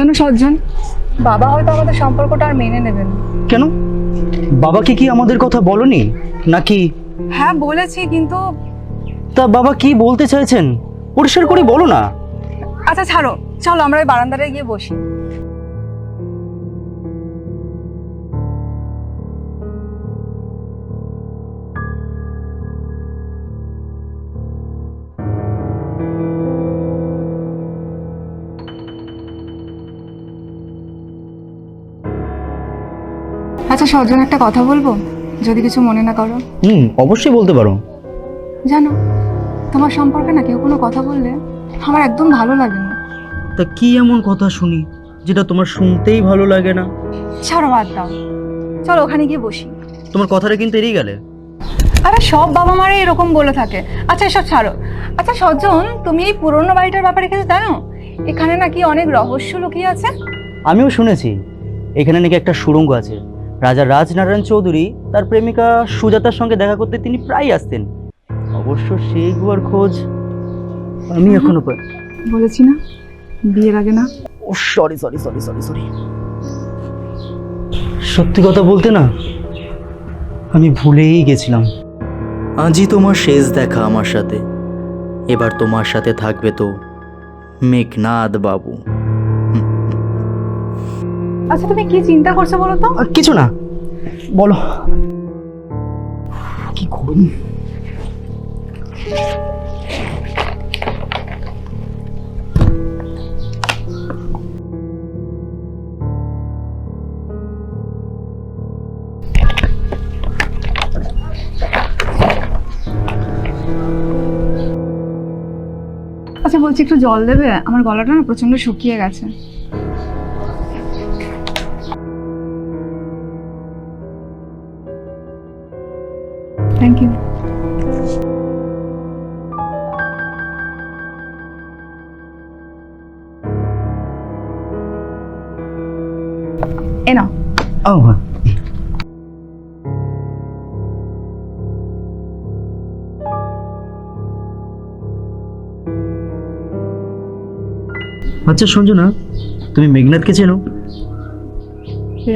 জানো সজ্জন? বাবা হয়তো আমাদের সম্পর্কটা আর মেনে নেবেন কেন? বাবাকে কি আমাদের কথা বলনি? নাকি? হ্যাঁ বলেছি কিন্তু তা বাবা কি বলতে চাইছেন? পরিষ্কার করে বলো না। আচ্ছা ছাড়ো। চলো আমরা ওই বারান্দাটায় গিয়ে বসি। আচ্ছা সজ্জন একটা কথা বলব? যদি কিছু মনে না করো। হুম অবশ্যই বলতে পারো। জানো তোমার সম্পর্কে না কেউ কোনো কথা বললে আমার একদম ভালো লাগে না। তা কি এমন কথা শুনি যেটা তোমার শুনতেই ভালো লাগে না? ছাড়ো বাদ দাও। চলো ওখানে গিয়ে বসি। তোমার কথাটা কিন্তু এড়িয়ে গেলে। আরে সব বাবা মারা এরকম বলে থাকে। আচ্ছা এসব ছাড়ো। আচ্ছা সজ্জন তুমি এই পুরনো বাড়িটার ব্যাপারে কিছু জানো? এখানে নাকি অনেক রহস্য লুকিয়ে আছে। আমিও শুনেছি। এখানে নাকি একটা সুড়ঙ্গ আছে। রাজা রাজনারায়ণ চৌধুরী তার প্রেমিকা সুজাতার সঙ্গে দেখা করতে তিনি প্রায় আসতেন। অবশ্য সেই গুয়ার খোঁজ আমি এখনও পাই বলেছি না। বিয়ের আগে না? ও sorry sorry sorry sorry sorry সত্যি কথা বলতে না আমি ভুলেই গেছিলাম। আজই তোমার শেষ দেখা আমার সাথে। এবার তোমার সাথে থাকবে তো মেঘনাথ বাবু। আচ্ছা তুমি কি চিন্তা করছ বলো তো? কিছু না। বলো। কি করুন আচ্ছা বলছি একটু জল দেবে? আমার গলাটা না প্রচণ্ড শুকিয়ে গেছে। থ্যাংক ইউ এ নাও ও আচ্ছা সঞ্জনা তুমি মেঘনাথকে চেনো?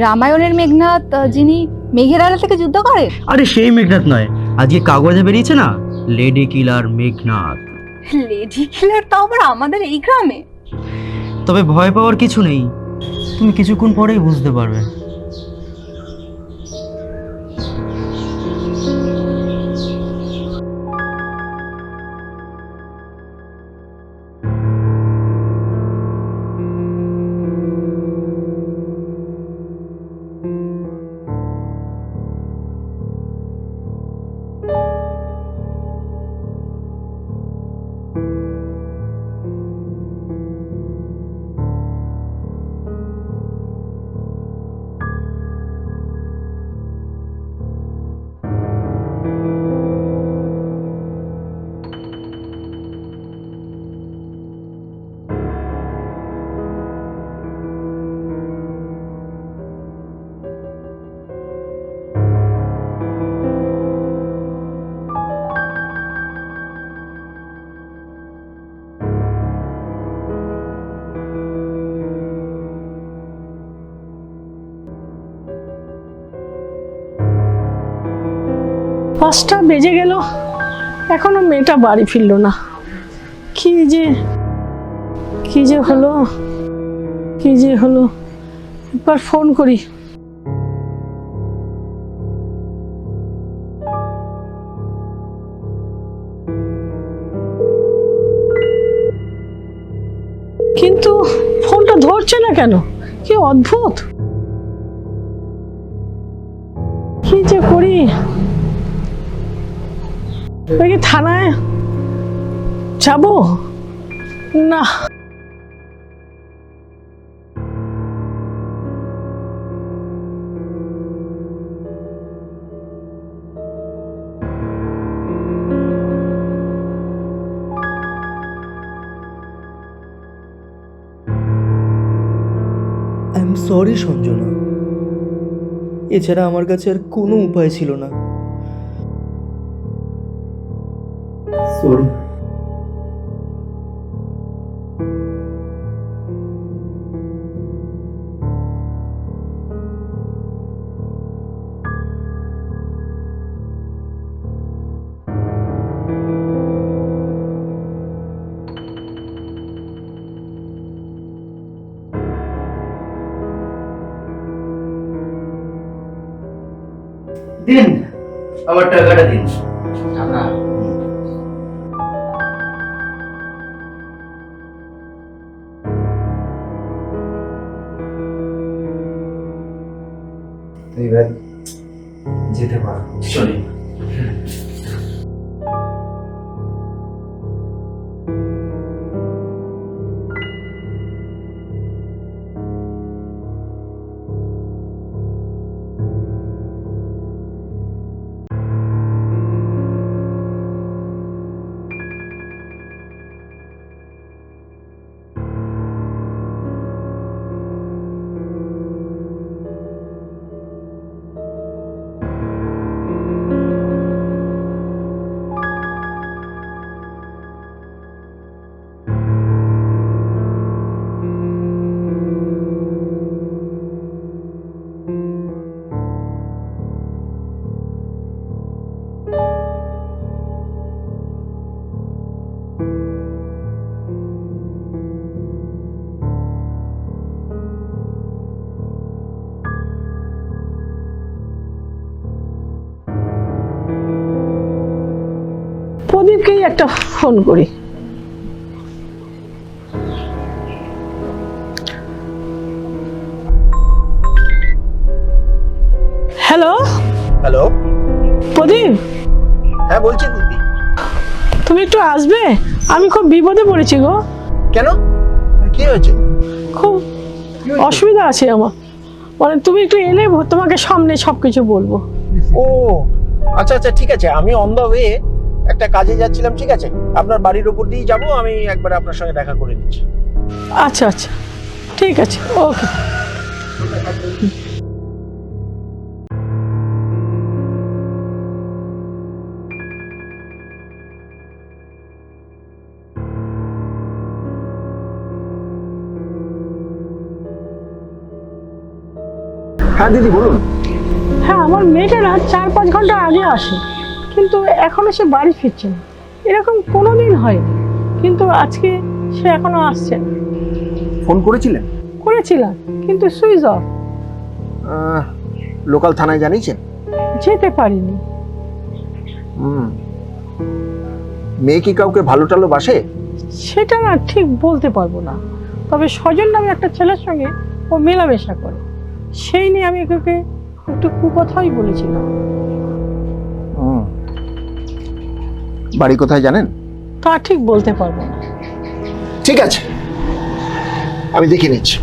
রামায়ণের মেঘনাথ যিনি মেঘের আড়াল থেকে যুদ্ধ করে? আরে সেই মেঘনাথ নয়। আজকে কাগজে বেরিয়েছে না? Lady killer Meghnath. Lady killer তাও আবার আমাদের এই গ্রামে। তবে ভয় পাওয়ার কিছু নেই। তুমি কিছুক্ষণ পরেই বুঝতে পারবে। পাঁচটা বেজে গেল। এখনও মেয়েটা বাড়ি ফিরলো না। কি যে কি যে হলো, কি যে হলো। একবার ফোন করি। কিন্তু ফোনটা ধরছে না কেন? কি অদ্ভুত। কি যে করি? নাকি থানায় যাব? না। সরি সঞ্জনা। এছাড়া আমার কাছে আর কোনো উপায় ছিল না। போறோம் দিন আবার টাকাটা দিন ফোন করি। হ্যালো? হ্যালো? প্রদীপ? হ্যাঁ বলছি দিদি। তুমি একটু আসবে? আমি খুব বিপদে পড়েছি গো। কেন? কি হয়েছে? খুব অসুবিধা আছে আমার। মানে তুমি একটু এলে তোমাকে সামনে সবকিছু বলব। ও আচ্ছা আচ্ছা ঠিক আছে। আমি অন দ্য ওয়ে একটা কাজে যাচ্ছিলাম ঠিক আছে? আপনার বাড়ির ওপর দিয়েই যাব আমি একবার আপনার সঙ্গে দেখা করে নিচ্ছি। আচ্ছা আচ্ছা। ঠিক আছে ওকে। হ্যাঁ দিদি বলুন। হ্যাঁ আমার মেয়েটা না চার পাঁচ ঘণ্টা আগে আসে। কিন্তু এখনও সে বাড়ি ফিরছে না। এরকম কোনো দিন হয়নি। কিন্তু আজকে সে এখনও আসছে না। ফোন করেছিলেন করেছিলাম কিন্তু সুইচ অফ। লোকাল থানায় জানিয়েছেন? যেতে পারিনি। হুম। মেয়ে কি কাউকে ভালো টালো বাসে? সেটা না ঠিক বলতে পারব না। তবে স্বজন নামে একটা ছেলের সঙ্গে ও মেলামেশা করে। সেই নিয়ে আমি ওকে একটু কুকথাই বলেছিলাম। হুম। বাড়ি কোথায় জানেন? তা ঠিক বলতে পারব না। ঠিক আছে। আমি দেখে নিচ্ছি।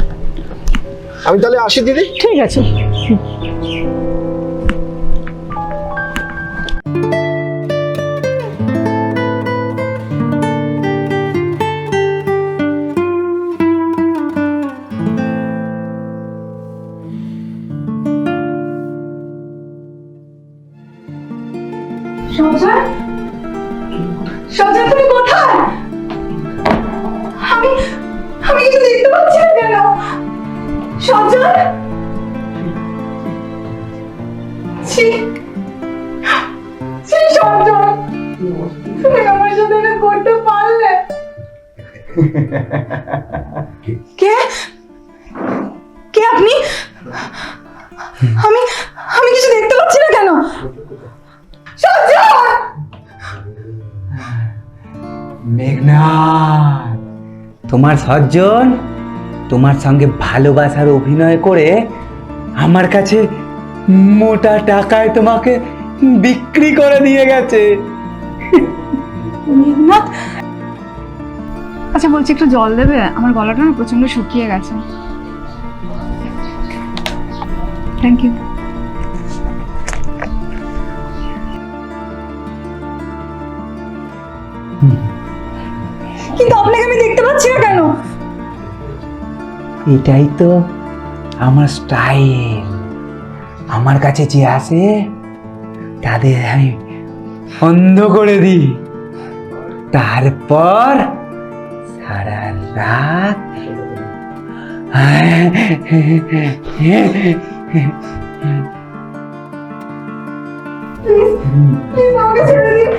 আমি তাহলে আসি দিদি। ঠিক আছে। কে? কে আপনি? আমি আমি কিছু দেখতে পাচ্ছি না কেন? মেঘনাথ তোমার সজ্জন তোমার সঙ্গে ভালোবাসার অভিনয় করে আমার কাছে মোটা টাকায় তোমাকে বিক্রি করে দিয়ে গেছে। মেঘনাথ আচ্ছা বলছি একটু জল দেবে? আমার গলাটা না প্রচণ্ড শুকিয়ে গেছে। থ্যাংক ইউ কিন্তু আপনাকে আমি দেখতে পাচ্ছি না কেন? এটাই তো আমার স্টাইল আমার কাছে যে আসে তাদের আমি অন্ধ করে দিই। তারপর সারা রাত? প্লিজ আমাকে ছেড়ে দিন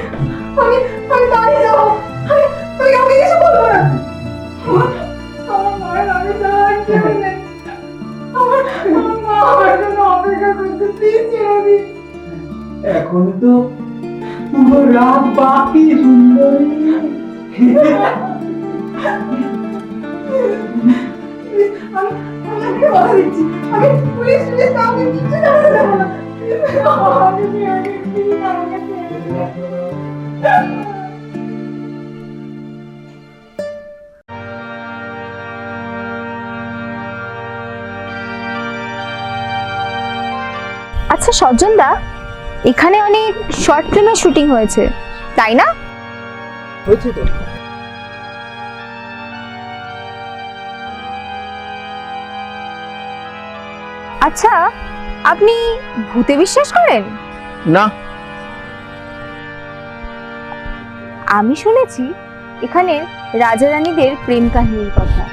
আমি আমি বাড়ি যাব আমি আমি কাউকে কিছু বলব না আমার আমার মায়ের আমি ছাড়া আর কেউ নেই আমার আমার মা আমার জন্য অপেক্ষা করছে প্লিজ ছেড়ে দিন রাত বাকি সুন্দরী। আচ্ছা সজ্জন দা এখানে অনেক শর্ট ফিল্মের শুটিং হয়েছে তাই না? হয়েছে তো। আচ্ছা আপনি ভূতে বিশ্বাস করেন? না। আমি শুনেছি এখানে রাজা রানীদের প্রেম কাহিনীর কথা।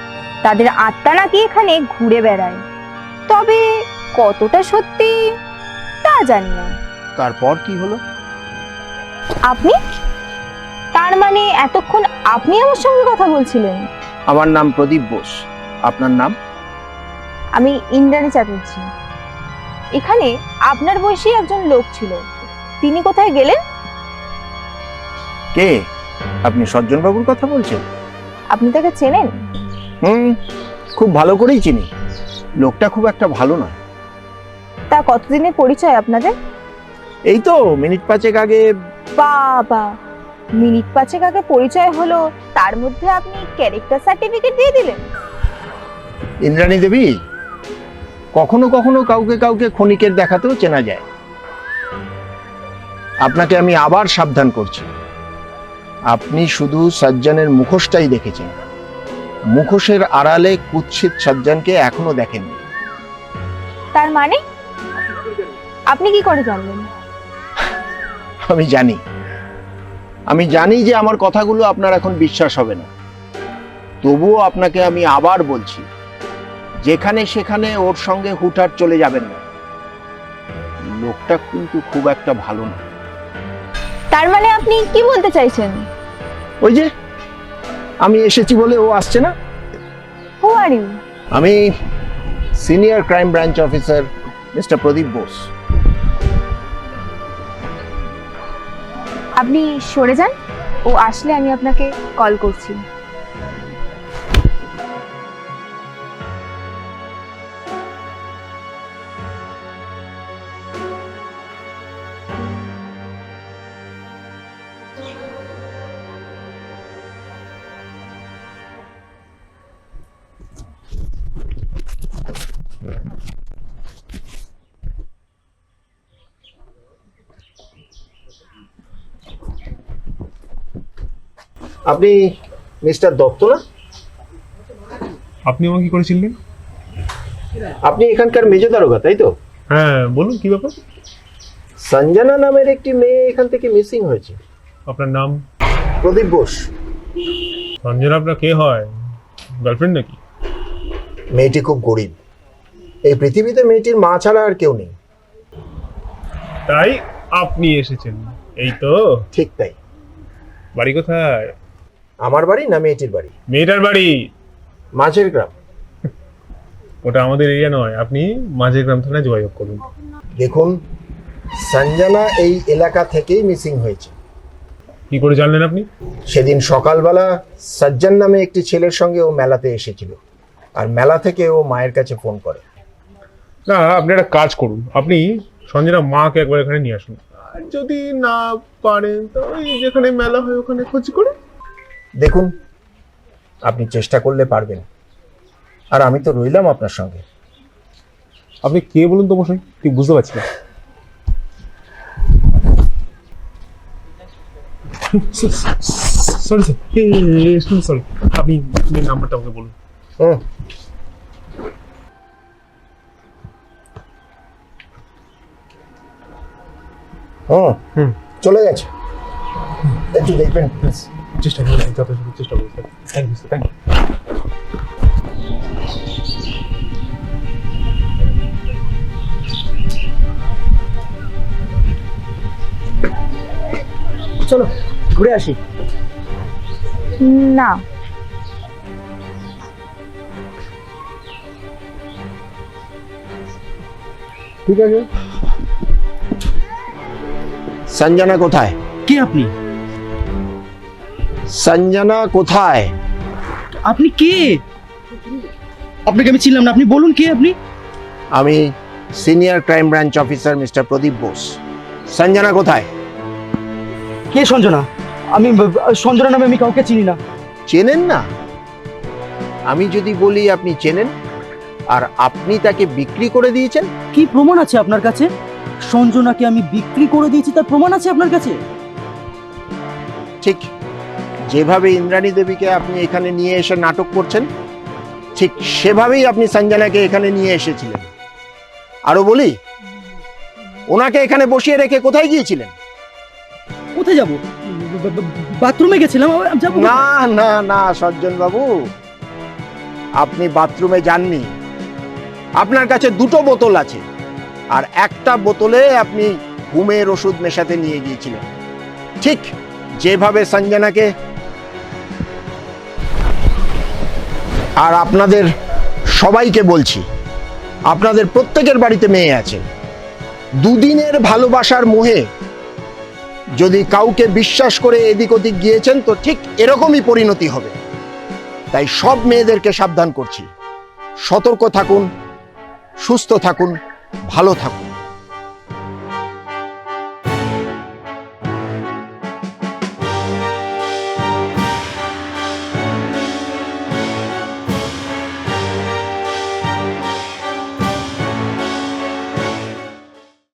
তাদের আত্মা নাকি এখানে ঘুরে বেড়ায়। তবে কতটা সত্যি তা জানি না। তারপর কি হলো? আপনি? তার মানে এতক্ষণ আপনি আমার সঙ্গে কথা বলছিলেন? আমার নাম প্রদীপ বোস। আপনার নাম? আমি ইন্দ্রাণী চ্যাটার্জি। এখানে আপনার বয়সী একজন লোক ছিল। তিনি কোথায় গেলেন? কে? আপনি সজ্জন বাবুর কথা বলছেন? আপনি তাকে চেনেন। হুম খুব ভালো করেই চিনি। লোকটা খুব একটা ভালো না তা কতদিনের পরিচয় আপনাদের? এই তো মিনিট পাঁচেক আগে। বাবা মিনিট পাঁচেক আগে পরিচয় হলো তার মধ্যে আপনি ক্যারেক্টার সার্টিফিকেট দিয়ে দিলেন। ইন্দ্রাণী দেবী কখনো কখনো কাউকে কাউকে ক্ষণিকের দেখাতেও চেনা যায়। আপনাকে আমি আবার সাবধান করছি। আপনি শুধু সজ্জনের মুখোশটাই দেখেছেন। মুখোশের আড়ালে কুৎসিত সজ্জনকে এখনও দেখেননি। তার মানে? আপনি কি করে জানলেন? আমি জানি। আমি জানি যে আমার কথাগুলো আপনার এখন বিশ্বাস হবে না। তবুও আপনাকে আমি আবার বলছি যেখানে সেখানে ওর সঙ্গে হুটহাট চলে যাবেন না। লোকটা কিন্তু খুব একটা ভালো না। তার মানে আপনি কি বলতে চাইছেন? ওই যে আমি এসেছি বলে ও আসছে না? হু আর ইউ আমি senior crime branch officer mister Pradeep Bose. আপনি সরে যান। ও আসলে আমি আপনাকে কল করছি। আপনি মিস্টার দত্ত না? আপনি আমাকে কি করেছিলেন আপনি এখানকার মেজ দারোগা তাই তো? হ্যাঁ বলুন কি ব্যাপার? সঞ্জনা নামের একটি মেয়ে এখান থেকে মিসিং হয়েছে। আপনার নাম? প্রদীপ বোস সঞ্জনা আপনার কে হয়? গার্লফ্রেন্ড নাকি? মেয়েটি খুব গরিব। এই পৃথিবীতে মেয়েটির মা ছাড়া আর কেউ নেই। তাই আপনি এসেছেন। এই তো। ঠিক তাই। বাড়ি কোথায়? আমার বাড়ি না মেয়েটির বাড়ি? মেয়েটার বাড়ি। মাঝের গ্রাম। ওটা আমাদের এরিয়া নয় আপনি মাঝের গ্রাম থানায় যোগাযোগ করুন। দেখুন সঞ্জনা এই এলাকা থেকেই মিসিং হয়েছে। কি করে জানলেন আপনি? সেদিন সকালবেলা সজ্জন নামে একটি ছেলের সঙ্গে ও মেলাতে এসেছিল। আর মেলা থেকে ও মায়ের কাছে ফোন করে। না আপনি একটা কাজ করুন। আপনি সঞ্জনা মাকে একবার এখানে নিয়ে আসুন। আর যদি না পারেন তো ওই যেখানে মেলা হয় ওখানে খোঁজ করে দেখুন আপনি চেষ্টা করলে পারবেন। আর আমি তো রইলাম আপনার সঙ্গে। আপনি কে বলুন তো মশাই? ঠিক বুঝতে পারছি না। সরি স্যার সরি আপনি নাম্বারটা আমাকে বলুন। হুম হুম হুম। চলে গেছে। একটু দেখবেন প্লিজ চেষ্টা যথাযথ চেষ্টা করুন sir. Thank you sir thank you চলো ঘুরে আসি। না। ঠিক আছে। সঞ্জনা কোথায়? কে আপনি? সঞ্জনা কোথায়? আপনি কে? আপনাকে আমি চিনলাম না। আপনি বলুন কে আপনি? আমি senior crime branch officer mister Pradeep Bose. Sanjana কোথায়? কে সঞ্জনা? আমি সঞ্জনা নামে আমি কাউকে চিনি না। চেনেন না? আমি যদি বলি আপনি চেনেন আর আপনি তাকে বিক্রি করে দিয়েছেন? কি প্রমাণ আছে আপনার কাছে? সঞ্জনাকে আমি বিক্রি করে দিয়েছি তার প্রমাণ আছে আপনার কাছে? ঠিক। যেভাবে ইন্দ্রাণী দেবীকে আপনি এখানে নিয়ে এসে নাটক করছেন ঠিক সেভাবেই আপনি সঞ্জনাকে এখানে নিয়ে এসেছিলেন। আরও বলি ওনাকে এখানে বসিয়ে রেখে কোথায় গিয়েছিলেন? কোথায় যাব? বাথরুমে গেছিলাম যাব না না না সজ্জন বাবু আপনি বাথরুমে যাননি। আপনার কাছে দুটো বোতল আছে আর একটা বোতলে আপনি ঘুমের ওষুধ মেশাতে নিয়ে গিয়েছিলেন। ঠিক যেভাবে সঞ্জনাকে আর আপনাদের সবাইকে বলছি, আপনাদের প্রত্যেকের বাড়িতে মেয়ে আছে। দুদিনের ভালোবাসার মোহে যদি কাউকে বিশ্বাস করে এদিক ওদিক গিয়েছেন, তো ঠিক এরকমই পরিণতি হবে। তাই সব মেয়েদেরকে সাবধান করছি। সতর্ক থাকুন, সুস্থ থাকুন, ভালো থাকুন।